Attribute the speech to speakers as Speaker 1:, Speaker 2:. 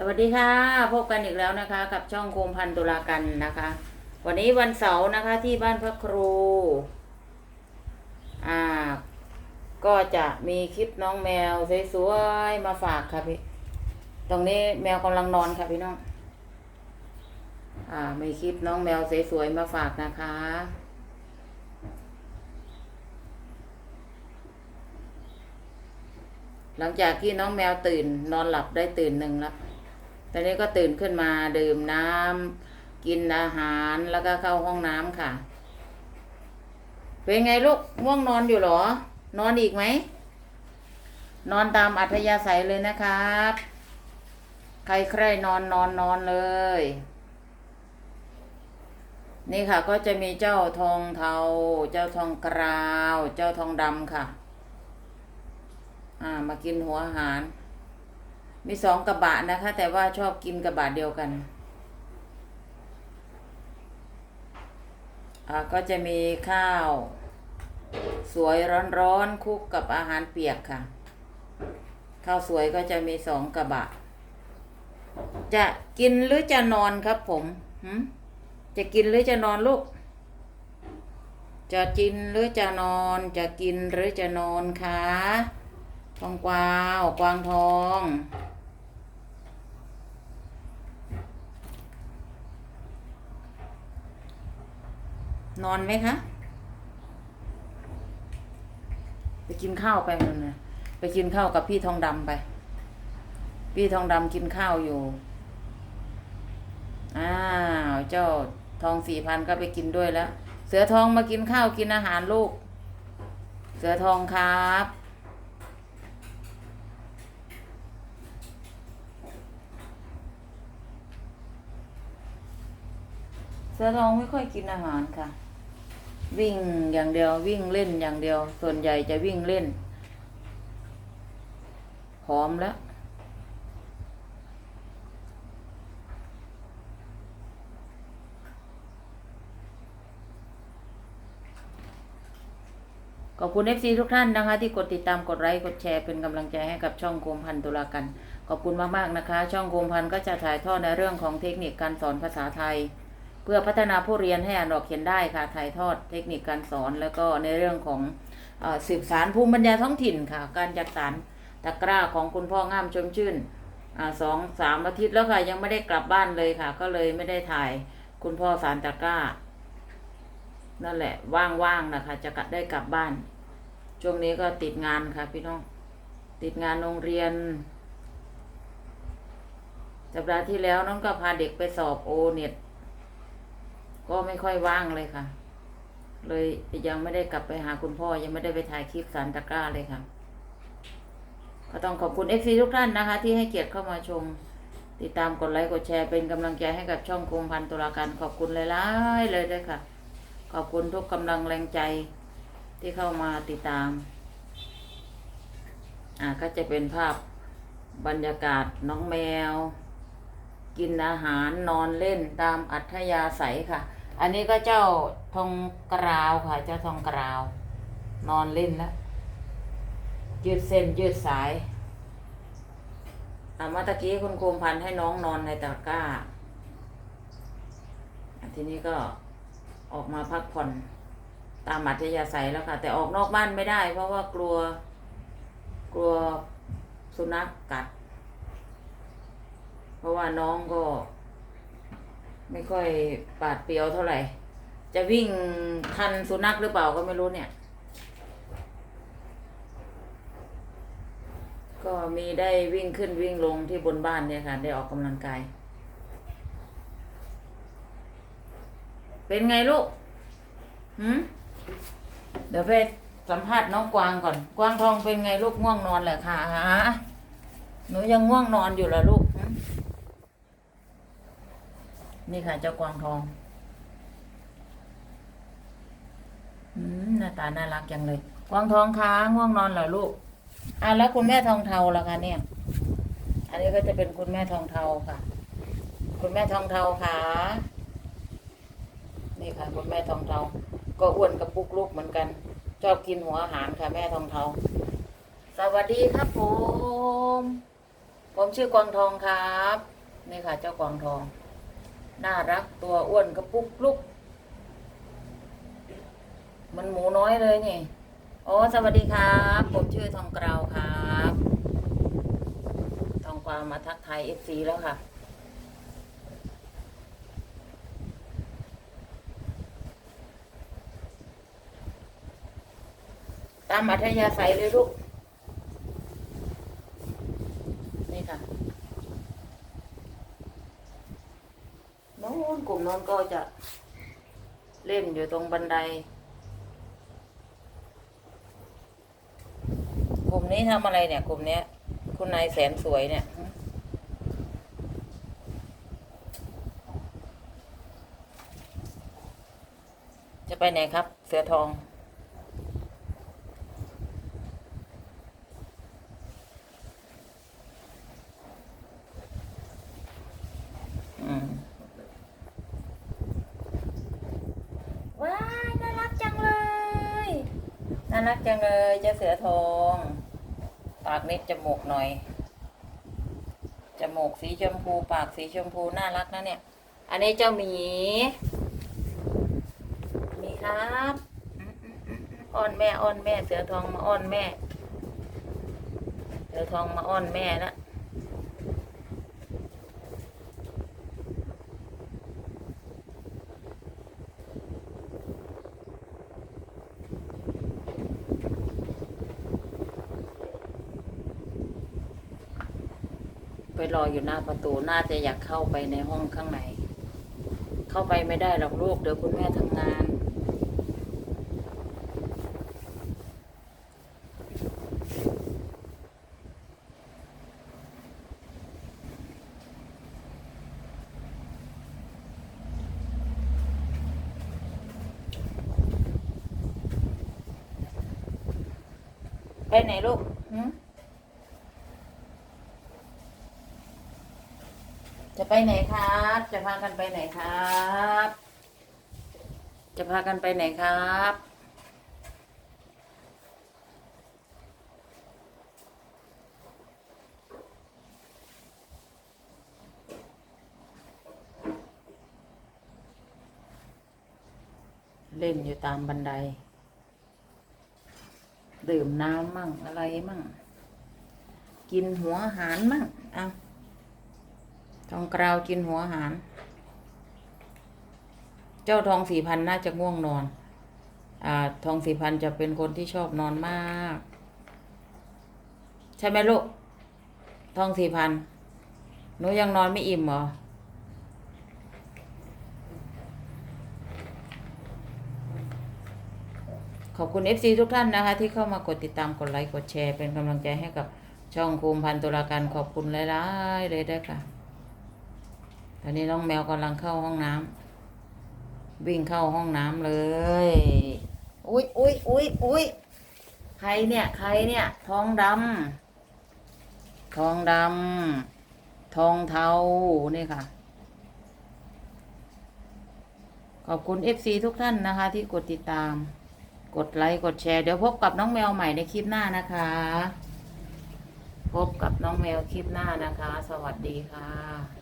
Speaker 1: สวัสดีค่ะพบกันอีกแล้วนะคะ กับช่องโคมพันตุลากันนะคะ วันนี้วันเสาร์นะคะที่บ้านพระครูอ่าก็จะมีคลิปน้องแมวสวยๆมาฝากค่ะพี่ตรงนี้แมวกำลังนอนค่ะพี่น้องอ่ามีคลิปน้องแมวสวยๆมาฝากนะคะ หลังจากที่น้องแมวตื่นนอนหลับได้ตื่นหนึ่งแล้ว ตอนนี้ก็ตื่นขึ้นมาดื่มน้ำกินอาหารแล้วก็เข้าห้องน้ำค่ะ เป็นไงลูกง่วงนอนอยู่หรอ นอนอีกไหม นอนตามอัธยาศัยเลยนะครับ ใครใครนอนนอนนอนเลย นี่ค่ะก็จะมีเจ้าทองเทา เจ้าทองกราว เจ้าทองดำค่ะ อ่ามากินหัวอาหาร มีสองกระบะนะคะ แต่ว่าชอบกินกระบะเดียวกันอ่าก็จะมีข้าว สวยร้อนๆคุกกับอาหารเปียกค่ะ ข้าวสวยก็จะมีสองกระบะ จะกินหรือจะนอนครับผมหืมจะกินหรือจะนอนลูก จะกินหรือจะนอน จะกินหรือจะนอนคะทองกวาว กวางทอง นอนไหมคะ ไปกินข้าวไปมันนะไปกินข้าวกับพี่ทองดำไป พี่ทองดำกินข้าวอยู่ อ้าว เจ้าทองสี่พันก็ไปกินด้วยแล้ว เสือทองมากินข้าวกินอาหารลูก เสือทองครับเสือทองไม่ค่อยกินอาหารค่ะ วิ่งอย่างเดียววิ่งเล่นอย่างเดียว ส่วนใหญ่จะวิ่งเล่นผอมแล้ว ขอบคุณ FC ทุกท่านนะคะ ที่กดติดตามกดไลค์กดแชร์เป็นกำลังใจให้กับช่องโคมพันตุลากัน ขอบคุณมาก ๆ นะคะ ช่องโคมพันก็จะถ่ายทอดในเรื่องของเทคนิคการสอนภาษาไทย พื่อพัฒนาผู้เรียนให้อ่านออกเขียนได้ค่ะ ถ่ายทอดเทคนิคการสอน แล้วก็ในเรื่องของอสืบสารภูมิปัญญาท้องถิ่นค่ะ การจัดสารตะกร้าของคุณพ่องามชมชื่นอสองสามอาทิตย์แล้วค่ะ ยังไม่ได้กลับบ้านเลยค่ะ ก็เลยไม่ได้ถ่ายคุณพ่อสารตะกร้า นั่นแหละ ว่างๆนะคะ จะกลับได้กลับบ้าน ช่วงนี้ก็ติดงานค่ะ พี่น้อง ติดงานโรงเรียนสัปดาห์ที่แล้วน้องก็พาเด็กไปสอบโอเน็ต ก็ไม่ค่อยว่างเลยค่ะ เลยยังไม่ได้กลับไปหาคุณพ่อ ยังไม่ได้ไปถ่ายคลิปสารตะกร้าเลยค่ะ ก็ต้องขอบคุณเอฟซีทุกท่านนะคะ ที่ให้เกียรติเข้ามาชม ติดตามกดไลค์กดแชร์เป็นกำลังใจให้กับช่องโคมพันตุลาการขอบคุณหลายๆเลยด้วยค่ะ ขอบคุณทุกกำลังแรงใจที่เข้ามาติดตาม อ่าก็จะเป็นภาพบรรยากาศน้องแมว กินอาหารนอนเล่นตามอัธยาศัยค่ะ อันนี้ก็เจ้าทองกราวค่ะ เจ้าทองกราว นอนเล่นแล้ว ยืดเส้นยืดสายอามื่อตะกี้คุณครูพันให้น้องนอนในตะกร้า ทีนี้ก็ออกมาพักผ่อนตามอัธยาศัยแล้วค่ะ แต่ออกนอกบ้านไม่ได้ เพราะว่ากลัว กลัวสุนัขกัด เพราะว่าน้องก็ ไม่ค่อยปาดเปรียวเท่าไหร่ จะวิ่งทันสุนัขหรือเปล่าก็ไม่รู้เนี่ย ก็มีได้วิ่งขึ้นวิ่งลงที่บนบ้านเนี่ยค่ะ ได้ออกกำลังกาย เป็นไงลูกหืมเดี๋ยวไปสัมภาษณ์น้องกวางก่อน กวางทองเป็นไงลูกง่วงนอนเหรอคะหนูยังง่วงนอนอยู่เหรอลูกหืม นี่ค่ะ เจ้ากวางทองอืมหน้าตาน่ารักจังเลย กวางทองคะง่วงนอนเหรอลูกอะแล้วคุณแม่ทองเทาล่ะคะเนี่ย อันนี้ก็จะเป็นคุณแม่ทองเทาค่ะ คุณแม่ทองเทาค่ะนี่ค่ะ คุณแม่ทองเทา ก็อ้วนกับปุกลูกเหมือนกัน ชอบกินหัวอาหารค่ะ แม่ทองเทา สวัสดีครับผม ผมชื่อกวางทองครับ นี่ค่ะ เจ้ากวางทอง น่ารักตัวอ้วนกระปุกลุก มันหมูน้อยเลยนี่โอ้สวัสดีครับ ผมชื่อทองกราวครับทองกวาวมาทักทายเอฟซีแล้วค่ะ ตามอัธยาศัยเลยลูก นี่ค่ะโน้นกลุ่มโน้นก็จะเล่นอยู่ตรงบันได กลุ่มนี้ทำอะไรเนี่ย กลุ่มเนี้ย คุณนายแสนสวยเนี่ยจะไปไหนครับ เสือทอง อืมว้ายน่ารักจังเลย น่ารักจังเลยเจ้าเสือทองปากเม็ดจมูกหน่อยจมูกสีชมพูปากสีชมพูน่ารักนะเนี่ย อันนี้เจ้าหมีหมีครับอ้อนแม่อ้อนแม่ เสือทองมาอ้อนแม่ เสือทองมาอ้อนแม่ละ ไปรออยู่หน้าประตูน่าจะอยากเข้าไปในห้องข้างในเข้าไปไม่ได้หรอกลูกเดี๋ยวคุณแม่ทำงาน ไปไหนลูกหืม จะไปไหนครับ จะพากันไปไหนครับ จะพากันไปไหนครับเล่นอยู่ตามบันได ดื่มน้ำมั่งอะไรมั่ง กินหัวอาหารมั่งเอา ทองกราวกินหัวอาหาร เจ้าทองสี่พันน่าจะง่วงนอน อ่า ทองสี่พันจะเป็นคนที่ชอบนอนมาก ใช่ไหมลูก ทองสี่พันหนูยังนอนไม่อิ่มเหรอ ขอบคุณ FC ทุกท่านนะคะ ที่เข้ามากดติดตามกดไลค์ กดแชร์ เป็นกำลังใจให้กับช่องภูมิพันตุลาการขอบคุณหลาย ๆ เลยด้วยค่ะ ตอนนี้น้องแมวกำลังเข้าห้องน้ำวิ่งเข้าห้องน้ำเลย อุ้ยอุ้ยอุ้ยอุ้ยใครเนี่ย ใครเนี่ย ทองดำทองดำทองเทานี่ค่ะ ขอบคุณ FC ทุกท่านนะคะ ที่กดติดตาม กดไลค์ กดแชร์ เดี๋ยวพบกับน้องแมวใหม่ในคลิปหน้านะคะ พบกับน้องแมวคลิปหน้านะคะ สวัสดีค่ะ